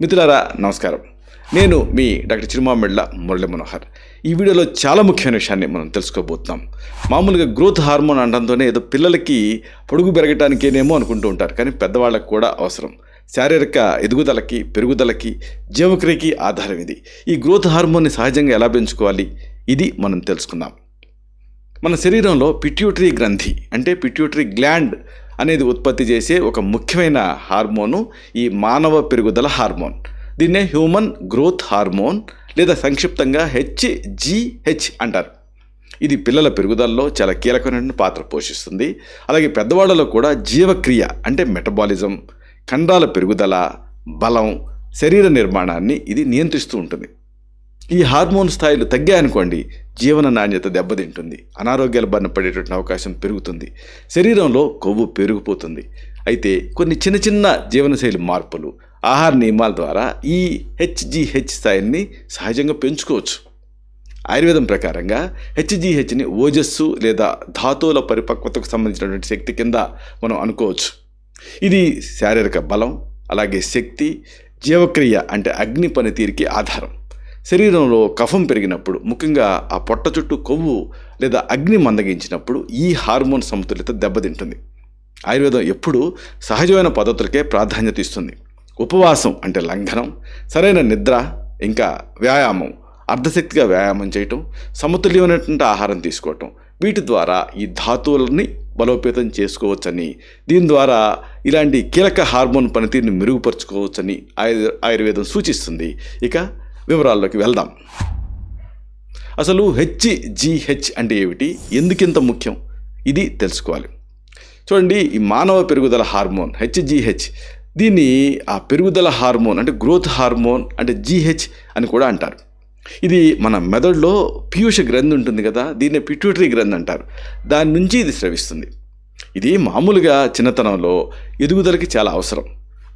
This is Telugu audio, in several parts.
మిత్రులారా నమస్కారం. నేను మీ డాక్టర్ చిరుమామిళ్ళ మురళి మనోహర్. ఈ వీడియోలో చాలా ముఖ్యమైన విషయాన్ని మనం తెలుసుకోబోతున్నాం. మామూలుగా గ్రోత్ హార్మోన్ అనడంతోనే ఏదో పిల్లలకి పొడుగు పెరగటానికేనేమో అనుకుంటూ ఉంటారు కానీ పెద్దవాళ్ళకు కూడా అవసరం. శారీరక ఎదుగుదలకి పెరుగుదలకి జీవక్రియకి ఆధారం ఇది. ఈ గ్రోత్ హార్మోన్ని సహజంగా ఎలా పెంచుకోవాలి? ఇది మనం తెలుసుకుందాం. మన శరీరంలో పిట్యూటరీ గ్రంథి అంటే పిట్యూటరీ గ్లాండ్ అనేది ఉత్పత్తి చేసే ఒక ముఖ్యమైన హార్మోను ఈ మానవ పెరుగుదల హార్మోన్. దీన్నే హ్యూమన్ గ్రోత్ హార్మోన్ లేదా సంక్షిప్తంగా హెచ్జిహెచ్ అంటారు. ఇది పిల్లల పెరుగుదలలో చాలా కీలకమైన పాత్ర పోషిస్తుంది. అలాగే పెద్దవాళ్ళలో కూడా జీవక్రియ అంటే మెటబాలిజం కండాల పెరుగుదల బలం శరీర నిర్మాణాన్ని ఇది నియంత్రిస్తూ ఉంటుంది. ఈ హార్మోన్ స్థాయిలు తగ్గాయనుకోండి జీవన నాణ్యత దెబ్బతింటుంది. అనారోగ్యాల బారిన పడేటువంటి అవకాశం పెరుగుతుంది. శరీరంలో కొవ్వు పెరిగిపోతుంది. అయితే కొన్ని చిన్న చిన్న జీవనశైలి మార్పులు ఆహార నియమాల ద్వారా ఈ హెచ్జిహెచ్ స్థాయిని సహజంగా పెంచుకోవచ్చు. ఆయుర్వేదం ప్రకారంగా హెచ్జిహెచ్ని ఓజస్సు లేదా ధాతువుల పరిపక్వతకు సంబంధించినటువంటి శక్తి కింద మనం అనుకోవచ్చు. ఇది శారీరక బలం అలాగే శక్తి జీవక్రియ అంటే అగ్ని పనితీరుకి ఆధారం. శరీరంలో కఫం పెరిగినప్పుడు ముఖ్యంగా ఆ పొట్ట చుట్టూ కొవ్వు లేదా అగ్ని మందగించినప్పుడు ఈ హార్మోన్ సమతుల్యత దెబ్బతింటుంది. ఆయుర్వేదం ఎప్పుడూ సహజమైన పద్ధతులకే ప్రాధాన్యత ఇస్తుంది. ఉపవాసం అంటే లంఘనం సరైన నిద్ర ఇంకా వ్యాయామం అర్ధశక్తిగా వ్యాయామం చేయటం సమతుల్యమైనటువంటి ఆహారం తీసుకోవటం వీటి ద్వారా ఈ ధాతువులని బలోపేతం చేసుకోవచ్చని దీని ద్వారా ఇలాంటి కీలక హార్మోన్ పనితీరుని మెరుగుపరుచుకోవచ్చని ఆయు ఆయుర్వేదం సూచిస్తుంది. ఇక వివరాల్లోకి వెళ్దాం. అసలు హెచ్జిహెచ్ అంటే ఏమిటి? ఎందుకింత ముఖ్యం? ఇది తెలుసుకోవాలి. చూడండి ఈ మానవ పెరుగుదల హార్మోన్ హెచ్జిహెచ్ దీన్ని ఆ పెరుగుదల హార్మోన్ అంటే గ్రోత్ హార్మోన్ అంటే జీహెచ్ అని కూడా అంటారు. ఇది మన మెదడులో పీయూష గ్రంథి ఉంటుంది కదా దీన్ని పిట్యూటరీ గ్రంథి అంటారు. దాని నుంచి ఇది స్రవిస్తుంది. ఇది మామూలుగా చిన్నతనంలో ఎదుగుదలకి చాలా అవసరం.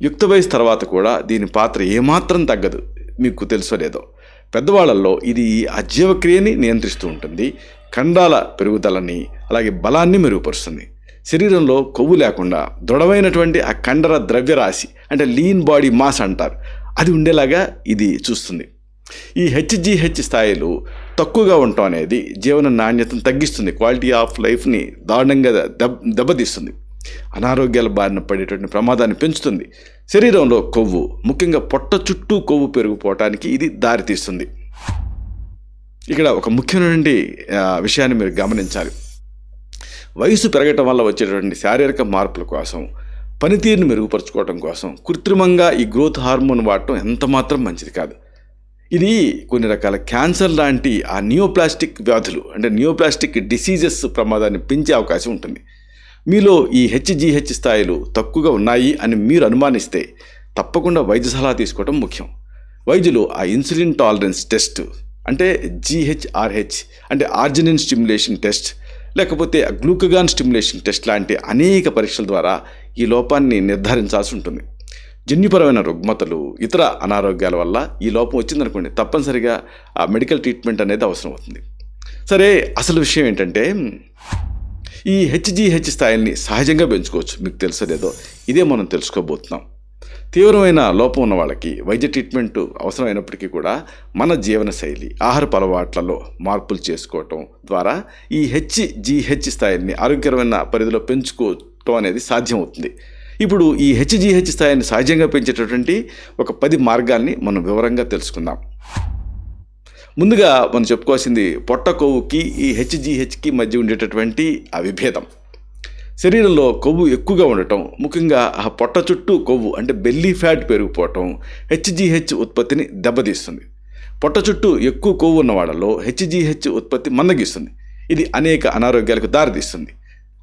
యుక్త వయసు తర్వాత కూడా దీని పాత్ర ఏమాత్రం తగ్గదు. మీకు తెలుసో లేదో. పెద్దవాళ్ళల్లో ఇది ఆ జీవక్రియని నియంత్రిస్తూ ఉంటుంది. ఖండాల పెరుగుదలని అలాగే బలాన్ని మెరుగుపరుస్తుంది. శరీరంలో కొవ్వు లేకుండా దృఢమైనటువంటి ఆ కండర ద్రవ్యరాశి అంటే లీన్ బాడీ మాస్ అంటారు. అది ఉండేలాగా ఇది చూస్తుంది. ఈ హెచ్జిహెచ్ స్థాయిలు తక్కువగా ఉండటం అనేది జీవన నాణ్యతను తగ్గిస్తుంది. క్వాలిటీ ఆఫ్ లైఫ్ని దారుణంగా దెబ్ దెబ్బతీస్తుంది. అనారోగ్యాల బారిన పడేటువంటి ప్రమాదాన్ని పెంచుతుంది. శరీరంలో కొవ్వు ముఖ్యంగా పొట్ట చుట్టూ కొవ్వు పెరిగిపోవటానికి ఇది దారితీస్తుంది. ఇక్కడ ఒక ముఖ్యమైనటువంటి విషయాన్ని మీరు గమనించాలి. వయసు పెరగటం వల్ల వచ్చేటువంటి శారీరక మార్పుల కోసం పనితీరుని మెరుగుపరచుకోవడం కోసం కృత్రిమంగా ఈ గ్రోత్ హార్మోన్ వాడటం ఎంత మాత్రం మంచిది కాదు. ఇది కొన్ని రకాల క్యాన్సర్ లాంటి ఆ నియోప్లాస్టిక్ వ్యాధులు అంటే నియోప్లాస్టిక్ డిసీజెస్ ప్రమాదాన్ని పెంచే అవకాశం ఉంటుంది. మీలో ఈ హెచ్జిహెచ్ స్థాయిలు తక్కువగా ఉన్నాయి అని మీరు అనుమానిస్తే తప్పకుండా వైద్య సలహా తీసుకోవడం ముఖ్యం. వైద్యులు ఆ ఇన్సులిన్ టాలరెన్స్ టెస్ట్ అంటే జిహెచ్ఆర్హెచ్ అంటే ఆర్జినిన్ స్టిమ్యులేషన్ టెస్ట్ లేకపోతే గ్లూకగాన్ స్టిమ్యులేషన్ టెస్ట్ లాంటి అనేక పరీక్షల ద్వారా ఈ లోపాన్ని నిర్ధారించాల్సి ఉంటుంది. జన్యుపరమైన రుగ్మతలు ఇతర అనారోగ్యాల వల్ల ఈ లోపం వచ్చిందనుకోండి తప్పనిసరిగా ఆ మెడికల్ ట్రీట్మెంట్ అనేది అవసరం అవుతుంది సరే అసలు విషయం ఏంటంటే ఈ హెచ్జిహెచ్ స్థాయిల్ని సహజంగా పెంచుకోవచ్చు. మీకు తెలుసలేదో ఇదే మనం తెలుసుకోబోతున్నాం. తీవ్రమైన లోపం ఉన్న వాళ్ళకి వైద్య ట్రీట్మెంట్ అవసరమైనప్పటికీ కూడా మన జీవనశైలి ఆహారపు అలవాట్లలో మార్పులు చేసుకోవటం ద్వారా ఈ హెచ్జిహెచ్ స్థాయిని ఆరోగ్యకరమైన పరిధిలో పెంచుకోవటం అనేది సాధ్యమవుతుంది. ఇప్పుడు ఈ హెచ్జిహెచ్ స్థాయిని సహజంగా పెంచేటటువంటి ఒక పది మార్గాల్ని మనం వివరంగా తెలుసుకుందాం. ముందుగా మనం చెప్పుకోవాల్సింది పొట్ట కొవ్వుకి ఈ హెచ్జిహెచ్కి మధ్య ఉండేటటువంటి ఆ విభేదం శరీరంలో కొవ్వు ఎక్కువగా ఉండటం ముఖ్యంగా ఆ పొట్ట చుట్టూ కొవ్వు అంటే బెల్లీ ఫ్యాట్ పెరిగిపోవటం హెచ్జిహెచ్ ఉత్పత్తిని దెబ్బతీస్తుంది. పొట్ట చుట్టూ ఎక్కువ కొవ్వు ఉన్న వాళ్ళలో హెచ్జిహెచ్ ఉత్పత్తి మందగిస్తుంది. ఇది అనేక అనారోగ్యాలకు దారితీస్తుంది.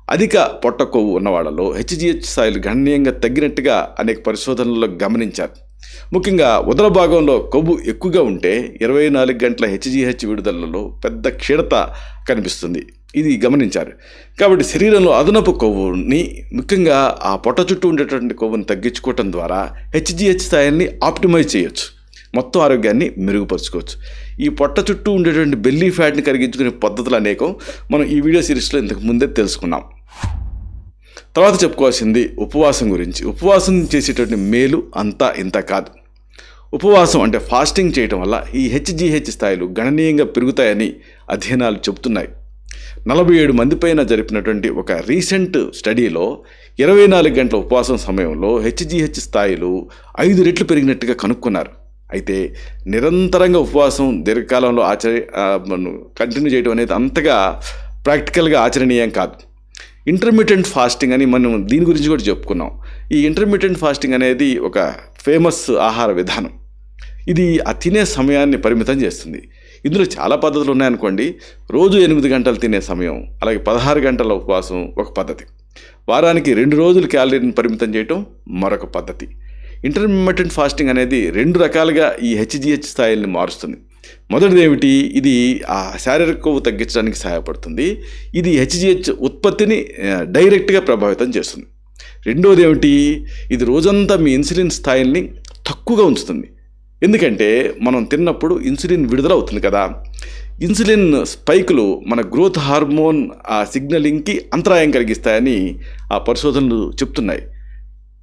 అధిక పొట్ట కొవ్వు ఉన్న వాళ్ళలో హెచ్జిహెచ్ స్థాయిలు గణనీయంగా తగ్గినట్టుగా అనేక పరిశోధనల్లో గమనించారు. ముఖ్యంగా ఉదర భాగంలో కొవ్వు ఎక్కువగా ఉంటే ఇరవై నాలుగు గంటల హెచ్జిహెచ్ విడుదలలో పెద్ద క్షీణత కనిపిస్తుంది. ఇది గమనించారు. కాబట్టి శరీరంలో అదనపు కొవ్వుని ముఖ్యంగా ఆ పొట్ట చుట్టూ ఉండేటువంటి కొవ్వుని తగ్గించుకోవటం ద్వారా హెచ్జిహెచ్ స్థాయిని ఆప్టిమైజ్ చేయొచ్చు. మొత్తం ఆరోగ్యాన్ని మెరుగుపరుచుకోవచ్చు. ఈ పొట్ట చుట్టూ ఉండేటువంటి బెల్లీ ఫ్యాట్ని కరిగించుకునే పద్ధతులు అనేకం మనం ఈ వీడియో సిరీస్లో ఇంతకు ముందే తెలుసుకున్నాం. తర్వాత చెప్పుకోవాల్సింది ఉపవాసం గురించి. ఉపవాసం చేసేటువంటి మేలు అంతా ఇంత కాదు. ఉపవాసం అంటే ఫాస్టింగ్ చేయటం వల్ల ఈ హెచ్జిహెచ్ స్థాయిలు గణనీయంగా పెరుగుతాయని అధ్యయనాలు చెబుతున్నాయి. నలభై ఏడు మంది పైన జరిపినటువంటి ఒక రీసెంట్ స్టడీలో ఇరవై నాలుగు గంటల ఉపవాసం సమయంలో హెచ్జిహెచ్ స్థాయిలు ఐదు రెట్లు పెరిగినట్టుగా కనుక్కున్నారు. అయితే నిరంతరంగా ఉపవాసం దీర్ఘకాలంలో ఆచరి కంటిన్యూ చేయడం అనేది అంతగా ప్రాక్టికల్గా ఆచరణీయం కాదు. ఇంటర్మీడియట్ ఫాస్టింగ్ అని మనం దీని గురించి కూడా చెప్పుకున్నాం. ఈ ఇంటర్మీడియట్ ఫాస్టింగ్ అనేది ఒక ఫేమస్ ఆహార విధానం. ఇది ఆ తినే సమయాన్ని పరిమితం చేస్తుంది. ఇందులో చాలా పద్ధతులు ఉన్నాయనుకోండి. రోజు ఎనిమిది గంటలు తినే సమయం అలాగే పదహారు గంటల ఉపవాసం ఒక పద్ధతి. వారానికి రెండు రోజులు క్యాలరీని పరిమితం చేయటం మరొక పద్ధతి. ఇంటర్మీడియట్ ఫాస్టింగ్ అనేది రెండు రకాలుగా ఈ హెచ్జిహెచ్ స్థాయిల్ని మారుస్తుంది. మొదటిది ఏమిటి ఇది ఆ శారీరక కొవ్వు తగ్గించడానికి సహాయపడుతుంది. ఇది హెచ్జిహెచ్ ఉత్పత్తిని డైరెక్ట్గా ప్రభావితం చేస్తుంది. రెండోది ఏమిటి ఇది రోజంతా మీ ఇన్సులిన్ స్థాయిల్ని తక్కువగా ఉంచుతుంది. ఎందుకంటే మనం తిన్నప్పుడు ఇన్సులిన్ విడుదల అవుతుంది కదా. ఇన్సులిన్ స్పైకులు మన గ్రోత్ హార్మోన్ ఆ సిగ్నలింగ్కి అంతరాయం కలిగిస్తాయని ఆ పరిశోధనలు చెప్తున్నాయి.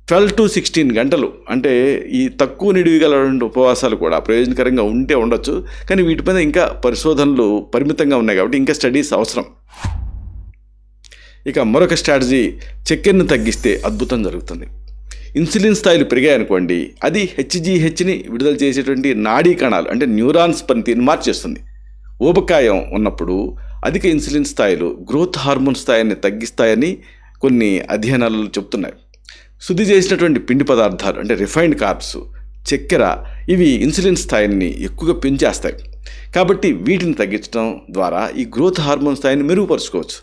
ట్వెల్వ్ టు సిక్స్టీన్ గంటలు అంటే ఈ తక్కువ నిడివి గలటువంటి ఉపవాసాలు కూడా ప్రయోజనకరంగా ఉంటే ఉండొచ్చు కానీ వీటి మీద ఇంకా పరిశోధనలు పరిమితంగా ఉన్నాయి కాబట్టి ఇంకా స్టడీస్ అవసరం. ఇక మరొక స్ట్రాటజీ చక్కెరను తగ్గిస్తే అద్భుతం జరుగుతుంది. ఇన్సులిన్ స్థాయిలు పెరిగాయనుకోండి అది హెచ్జిహెచ్ని విడుదల చేసేటువంటి నాడీ కణాలు అంటే న్యూరాన్స్ పనితీరుని మార్చేస్తుంది. ఊబకాయం ఉన్నప్పుడు అధిక ఇన్సులిన్ స్థాయిలు గ్రోత్ హార్మోన్ స్థాయిని తగ్గిస్తాయని కొన్ని అధ్యయనాలు చెప్తున్నాయి శుద్ధి చేసినటువంటి పిండి పదార్థాలు అంటే రిఫైన్డ్ కార్బ్స్ చక్కెర ఇవి ఇన్సులిన్ స్థాయిని ఎక్కువగా పెంచేస్తాయి. కాబట్టి వీటిని తగ్గించడం ద్వారా ఈ గ్రోత్ హార్మోన్ స్థాయిని మెరుగుపరుచుకోవచ్చు.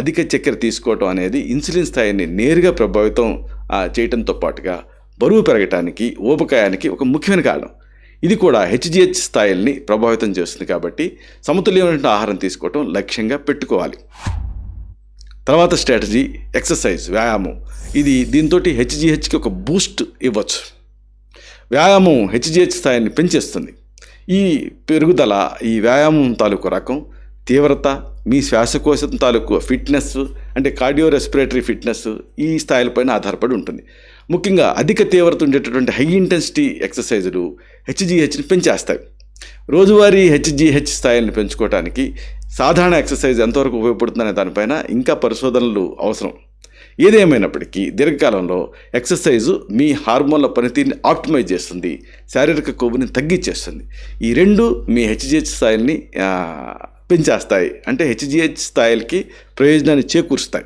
అధిక చక్కెర తీసుకోవటం అనేది ఇన్సులిన్ స్థాయిని నేరుగా ప్రభావితం చేయడంతో చేయటంతో పాటుగా బరువు పెరగటానికి ఊబకాయానికి ఒక ముఖ్యమైన కారణం. ఇది కూడా హెచ్జిహెచ్ స్థాయిల్ని ప్రభావితం చేస్తుంది కాబట్టి సమతుల్యమైన ఆహారం తీసుకోవటం లక్ష్యంగా పెట్టుకోవాలి. తర్వాత స్ట్రాటజీ ఎక్సర్సైజ్ వ్యాయామం. ఇది దీంతో హెచ్జిహెచ్కి ఒక బూస్ట్ ఇవ్వచ్చు. వ్యాయామం హెచ్జిహెచ్ స్థాయిని పెంచేస్తుంది. ఈ పెరుగుదల ఈ వ్యాయామం తాలూకు రకం తీవ్రత మీ శ్వాసకోశం తాలూకు ఫిట్నెస్ అంటే కార్డియో రెస్పిరేటరీ ఫిట్నెస్ ఈ స్థాయిలపైన ఆధారపడి ఉంటుంది. ముఖ్యంగా అధిక తీవ్రత ఉండేటటువంటి హై ఇంటెన్సిటీ ఎక్సర్సైజులు హెచ్జిహెచ్ని పెంచేస్తాయి. రోజువారీ హెచ్జిహెచ్ స్థాయిలను పెంచుకోవడానికి సాధారణ ఎక్సర్సైజ్ ఎంతవరకు ఉపయోగపడుతుందనే దానిపైన ఇంకా పరిశోధనలు అవసరం. ఏదేమైనప్పటికీ దీర్ఘకాలంలో ఎక్సర్సైజు మీ హార్మోన్ల పనితీరుని ఆప్టిమైజ్ చేస్తుంది శారీరక కొవ్వుని తగ్గించేస్తుంది ఈ రెండు మీ హెచ్జిహెచ్ స్థాయిల్ని పెంచేస్తాయి. అంటే హెచ్జిహెచ్ స్థాయిలకి ప్రయోజనాన్ని చేకూరుస్తాయి.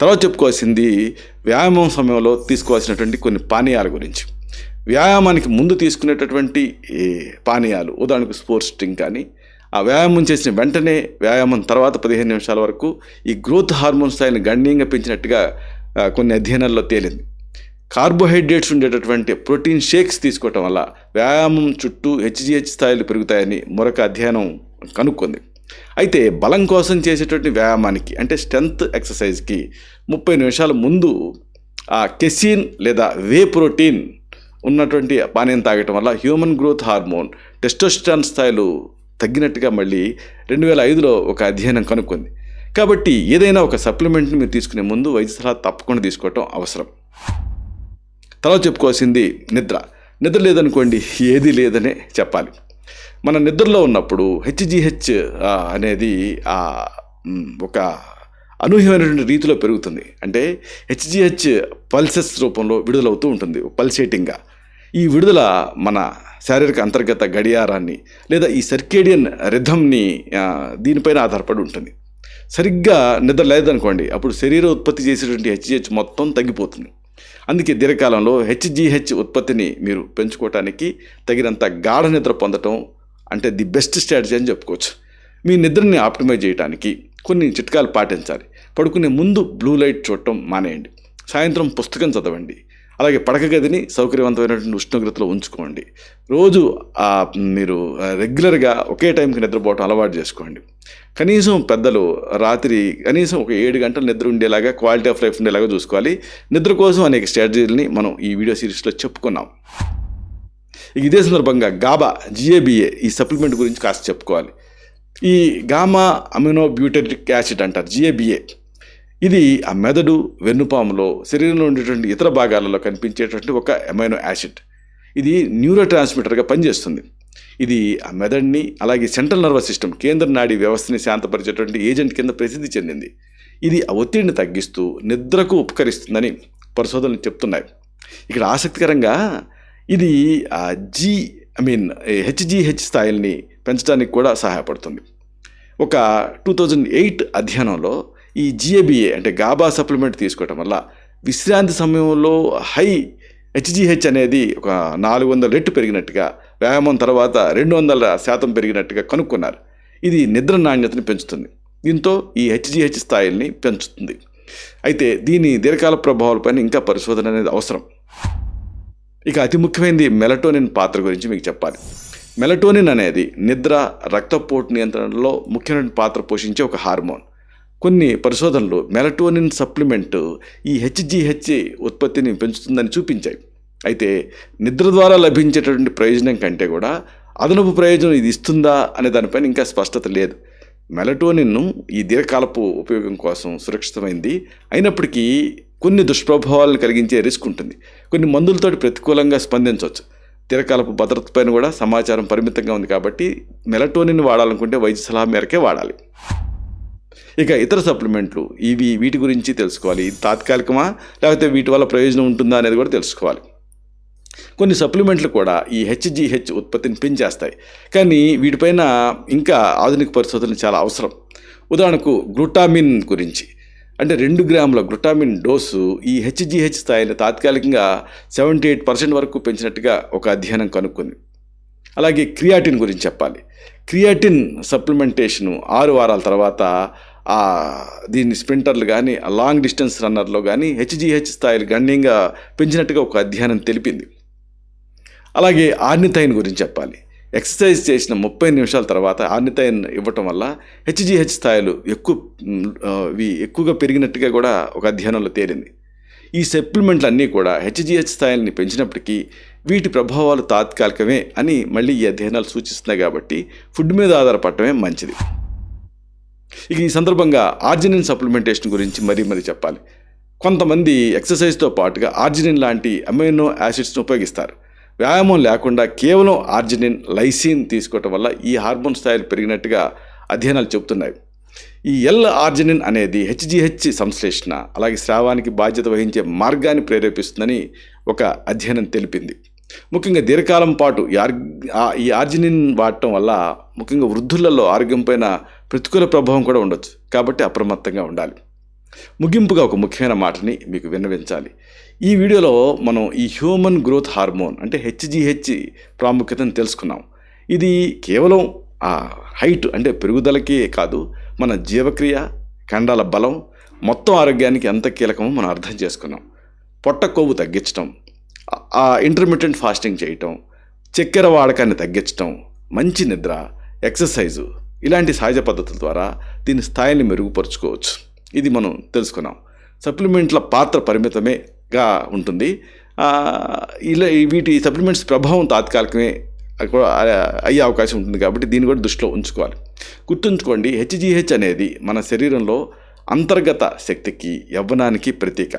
తర్వాత చెప్పుకోవాల్సింది వ్యాయామం సమయంలో తీసుకోవాల్సినటువంటి కొన్ని పానీయాల గురించి. వ్యాయామానికి ముందు తీసుకునేటటువంటి ఈ పానీయాలు ఉదాహరణకు స్పోర్ట్స్ డ్రింక్ కానీ ఆ వ్యాయామం చేసిన వెంటనే వ్యాయామం తర్వాత పదిహేను నిమిషాల వరకు ఈ గ్రోత్ హార్మోన్ స్థాయిని గణనీయంగా పెంచినట్టుగా కొన్ని అధ్యయనాల్లో తేలింది. కార్బోహైడ్రేట్స్ ఉండేటటువంటి ప్రోటీన్ షేక్స్ తీసుకోవటం వల్ల వ్యాయామం చుట్టూ హెచ్జిహెచ్ స్థాయిలు పెరుగుతాయని మరొక అధ్యయనం కనుక్కుంది. అయితే బలం కోసం చేసేటువంటి వ్యాయామానికి అంటే స్ట్రెంత్ ఎక్సర్సైజ్కి ముప్పై నిమిషాల ముందు ఆ కెసిన్ లేదా వే ప్రోటీన్ ఉన్నటువంటి పానీయం తాగటం వల్ల హ్యూమన్ గ్రోత్ హార్మోన్ టెస్టోస్టాన్ స్థాయిలు తగ్గినట్టుగా మళ్ళీ రెండు వేల ఐదులో ఒక అధ్యయనం కనుక్కుంది. కాబట్టి ఏదైనా ఒక సప్లిమెంట్ని మీరు తీసుకునే ముందు వైద్య సలహా తప్పకుండా తీసుకోవటం అవసరం. తర్వాత చెప్పుకోవాల్సింది నిద్ర. నిద్ర లేదనుకోండి ఏది లేదనే చెప్పాలి. మన నిద్రలో ఉన్నప్పుడు హెచ్జిహెచ్ అనేది ఒక అనూహ్యమైనటువంటి రీతిలో పెరుగుతుంది. అంటే హెచ్జిహెచ్ పల్సెస్ రూపంలో విడుదలవుతూ ఉంటుంది పల్సేటింగ్గా. ఈ విడుదల మన శారీరక అంతర్గత గడియారాన్ని లేదా ఈ సర్కేడియన్ రిథమ్ని దీనిపైన ఆధారపడి ఉంటుంది. సరిగ్గా నిద్ర లేదనుకోండి అప్పుడు శరీరం ఉత్పత్తి చేసేటువంటి హెచ్జిహెచ్ మొత్తం తగ్గిపోతుంది. అందుకే దీర్ఘకాలంలో హెచ్జిహెచ్ ఉత్పత్తిని మీరు పెంచుకోవటానికి తగినంత గాఢ నిద్ర పొందటం అంటే ది బెస్ట్ స్ట్రాటజీ అని చెప్పుకోవచ్చు. మీ నిద్రని ఆప్టిమైజ్ చేయడానికి కొన్ని చిట్కాలు పాటించాలి. పడుకునే ముందు బ్లూ లైట్ చూడటం మానేయండి. సాయంత్రం పుస్తకం చదవండి. అలాగే పడక గదిని సౌకర్యవంతమైనటువంటి ఉష్ణోగ్రతలో ఉంచుకోండి. రోజు మీరు రెగ్యులర్గా ఒకే టైంకి నిద్రపోవటం అలవాటు చేసుకోండి. కనీసం పెద్దలు రాత్రి కనీసం ఒక ఏడు గంటలు నిద్ర ఉండేలాగా క్వాలిటీ ఆఫ్ లైఫ్ ఉండేలాగా చూసుకోవాలి. నిద్ర కోసం అనేక స్ట్రాటజీలని మనం ఈ వీడియో సిరీస్లో చెప్పుకున్నాం. ఇక ఇదే సందర్భంగా గాబా జిఏబిఏ ఈ సప్లిమెంట్ గురించి కాస్త చెప్పుకోవాలి. ఈ గామా అమినో బ్యూటరిక్ యాసిడ్ అంటారు జిఏబిఏ. ఇది ఆ మెదడు వెన్నుపాములో శరీరంలో ఉండేటువంటి ఇతర భాగాలలో కనిపించేటువంటి ఒక అమైనో యాసిడ్. ఇది న్యూరో ట్రాన్స్మిటర్గా పనిచేస్తుంది. ఇది ఆ మెదడుని అలాగే సెంట్రల్ నర్వస్ సిస్టమ్ కేంద్ర నాడీ వ్యవస్థని శాంతపరిచేటువంటి ఏజెంట్ కింద ప్రసిద్ధి చెందింది. ఇది ఆ ఒత్తిడిని తగ్గిస్తూ నిద్రకు ఉపకరిస్తుందని పరిశోధనలు చెప్తున్నాయి. ఇక్కడ ఆసక్తికరంగా ఇది ఆ జీ ఐ మీన్ హెచ్జిహెచ్ స్థాయిల్ని పెంచడానికి కూడా సహాయపడుతుంది. ఒక టూ థౌజండ్ ఎయిట్ అధ్యయనంలో ఈ జిఏబిఏ అంటే గాబా సప్లిమెంట్ తీసుకోవటం వల్ల విశ్రాంతి సమయంలో హై హెచ్జిహెచ్ అనేది ఒక నాలుగు వందల రెట్టు పెరిగినట్టుగా వ్యాయామం తర్వాత రెండు వందల శాతం పెరిగినట్టుగా కనుక్కున్నారు. ఇది నిద్ర నాణ్యతని పెంచుతుంది. దీంతో ఈ హెచ్జిహెచ్ స్థాయిల్ని పెంచుతుంది. అయితే దీని దీర్ఘకాల ప్రభావాలపైన ఇంకా పరిశోధన అనేది అవసరం. ఇక అతి ముఖ్యమైనది మెలటోనిన్ పాత్ర గురించి మీకు చెప్పాలి. మెలటోనిన్ అనేది నిద్ర రక్తపోటు నియంత్రణలో ముఖ్యమైన పాత్ర పోషించే ఒక హార్మోన్. కొన్ని పరిశోధనలు మెలటోనిన్ సప్లిమెంట్ ఈ హెచ్జిహెచ్ ఉత్పత్తిని పెంచుతుందని చూపించాయి. అయితే నిద్ర ద్వారా లభించేటటువంటి ప్రయోజనం కంటే కూడా అదనపు ప్రయోజనం ఇది ఇస్తుందా అనే దానిపైన ఇంకా స్పష్టత లేదు. మెలటోనిన్ను ఈ దీర్ఘకాలపు ఉపయోగం కోసం సురక్షితమైంది. అయినప్పటికీ కొన్ని దుష్ప్రభావాలను కలిగించే రిస్క్ ఉంటుంది. కొన్ని మందులతోటి ప్రతికూలంగా స్పందించవచ్చు. దీర్ఘకాలపు భద్రత పైన కూడా సమాచారం పరిమితంగా ఉంది కాబట్టి మెలటోనిన్ వాడాలనుకుంటే వైద్య సలహా మేరకే వాడాలి. ఇక ఇతర సప్లిమెంట్లు ఇవి వీటి గురించి తెలుసుకోవాలి. ఇది తాత్కాలికమా? లేకపోతే వీటి వల్ల ప్రయోజనం ఉంటుందా అనేది కూడా తెలుసుకోవాలి. కొన్ని సప్లిమెంట్లు కూడా ఈ హెచ్జిహెచ్ ఉత్పత్తిని పెంచేస్తాయి. కానీ వీటిపైన ఇంకా ఆధునిక పరిశోధనలు చాలా అవసరం. ఉదాహరణకు గ్లూటామిన్ గురించి. అంటే రెండు గ్రాముల గ్లూటామిన్ డోసు ఈ హెచ్జిహెచ్ స్థాయిని తాత్కాలికంగా సెవెంటీ ఎయిట్ పర్సెంట్ వరకు పెంచినట్టుగా ఒక అధ్యయనం కనుక్కుంది. అలాగే క్రియాటిన్ గురించి చెప్పాలి. క్రియాటిన్ సప్లిమెంటేషను ఆరు వారాల తర్వాత దీన్ని స్ప్రింటర్లు కానీ లాంగ్ డిస్టెన్స్ రన్నర్లో కానీ హెచ్జిహెచ్ స్థాయిలు గణనీయంగా పెంచినట్టుగా ఒక అధ్యయనం తెలిపింది. అలాగే ఆర్నిథైన్ గురించి చెప్పాలి. ఎక్సర్సైజ్ చేసిన ముప్పై నిమిషాల తర్వాత ఆర్నిథైన్ ఇవ్వటం వల్ల హెచ్జిహెచ్ స్థాయిలు ఎక్కువ ఇవి ఎక్కువగా పెరిగినట్టుగా కూడా ఒక అధ్యయనంలో తేలింది. ఈ సప్లిమెంట్లు అన్నీ కూడా హెచ్జిహెచ్ స్థాయిల్ని పెంచినప్పటికీ వీటి ప్రభావాలు తాత్కాలికమే అని మళ్ళీ ఈ అధ్యయనాలు సూచిస్తున్నాయి కాబట్టి ఫుడ్ మీద ఆధారపడటమే మంచిది. ఇక ఈ సందర్భంగా ఆర్జినిన్ సప్లిమెంటేషన్ గురించి మరీ మరీ చెప్పాలి. కొంతమంది ఎక్సర్సైజ్తో పాటుగా ఆర్జినిన్ లాంటి అమైనో యాసిడ్స్ను ఉపయోగిస్తారు. వ్యాయామం లేకుండా కేవలం ఆర్జినిన్ లైసిన్ తీసుకోవటం వల్ల ఈ హార్మోన్ స్థాయిలు పెరిగినట్టుగా అధ్యయనాలు చెబుతున్నాయి. ఈ ఎల్ ఆర్జినిన్ అనేది హెచ్జిహెచ్ సంశ్లేషణ అలాగే స్రావానికి బాధ్యత వహించే మార్గాన్ని ప్రేరేపిస్తుందని ఒక అధ్యయనం తెలిపింది. ముఖ్యంగా దీర్ఘకాలం పాటు ఈ ఆ- ఈ ఆర్జినిన్ వాడటం వల్ల ముఖ్యంగా వృద్ధులలో ఆరోగ్యం పైన ప్రతికూల ప్రభావం కూడా ఉండొచ్చు. కాబట్టి అప్రమత్తంగా ఉండాలి. ముగింపుగా ఒక ముఖ్యమైన మాటని మీకు విన్నవించాలి. ఈ వీడియోలో మనం ఈ హ్యూమన్ గ్రోత్ హార్మోన్ అంటే హెచ్జిహెచ్ ప్రాముఖ్యతను తెలుసుకున్నాం. ఇది కేవలం ఆ హైట్ అంటే పెరుగుదలకే కాదు మన జీవక్రియ కండాల బలం మొత్తం ఆరోగ్యానికి ఎంత కీలకమో మనం అర్థం చేసుకున్నాం. పొట్ట కొవ్వు తగ్గించడం ఆ ఇంటర్మీడియట్ ఫాస్టింగ్ చేయటం చక్కెర వాడకాన్ని తగ్గించటం మంచి నిద్ర ఎక్సర్సైజు ఇలాంటి సహజ పద్ధతుల ద్వారా దీని స్థాయిని మెరుగుపరుచుకోవచ్చు. ఇది మనం తెలుసుకున్నాం. సప్లిమెంట్ల పాత్ర పరిమితమేగా ఉంటుంది. ఇలా వీటి సప్లిమెంట్స్ ప్రభావం తాత్కాలికమే కూడా అయ్యే అవకాశం ఉంటుంది కాబట్టి దీన్ని కూడా దృష్టిలో ఉంచుకోవాలి. గుర్తుంచుకోండి హెచ్జిహెచ్ అనేది మన శరీరంలో అంతర్గత శక్తికి యవ్వనానికి ప్రతీక.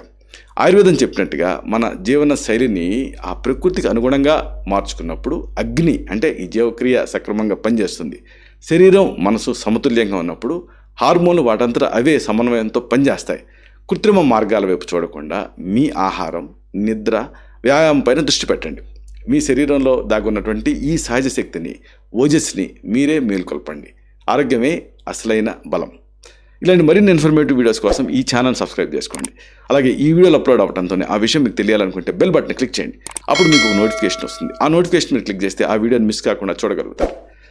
ఆయుర్వేదం చెప్పినట్టుగా మన జీవన శైలిని ఆ ప్రకృతికి అనుగుణంగా మార్చుకున్నప్పుడు అగ్ని అంటే ఈ జీవక్రియ సక్రమంగా పనిచేస్తుంది. శరీరం మనసు సమతుల్యంగా ఉన్నప్పుడు హార్మోన్లు వాటంతటా అవే సమన్వయంతో పనిచేస్తాయి. కృత్రిమ మార్గాల వైపు చూడకుండా మీ ఆహారం నిద్ర వ్యాయామం పైన దృష్టి పెట్టండి. మీ శరీరంలో దాగున్నటువంటి ఈ సహజ శక్తిని ఓజస్ని మీరే మేల్కొల్పండి. ఆరోగ్యమే అసలైన బలం. ఇలాంటి మరిన్ని ఇన్ఫర్మేటివ్ వీడియోస్ కోసం ఈ ఛానల్ సబ్స్క్రైబ్ చేసుకోండి. అలాగే ఈ వీడియోలు అప్లోడ్ అవడంతో ఆ విషయం మీకు తెలియాలనుకుంటే బెల్ బటన్ క్లిక్ చేయండి. అప్పుడు మీకు నోటిఫికేషన్ వస్తుంది. ఆ నోటిఫికేషన్ మీరు క్లిక్ చేస్తే ఆ వీడియోని మిస్ కాకుండా చూడగలుగుతారు.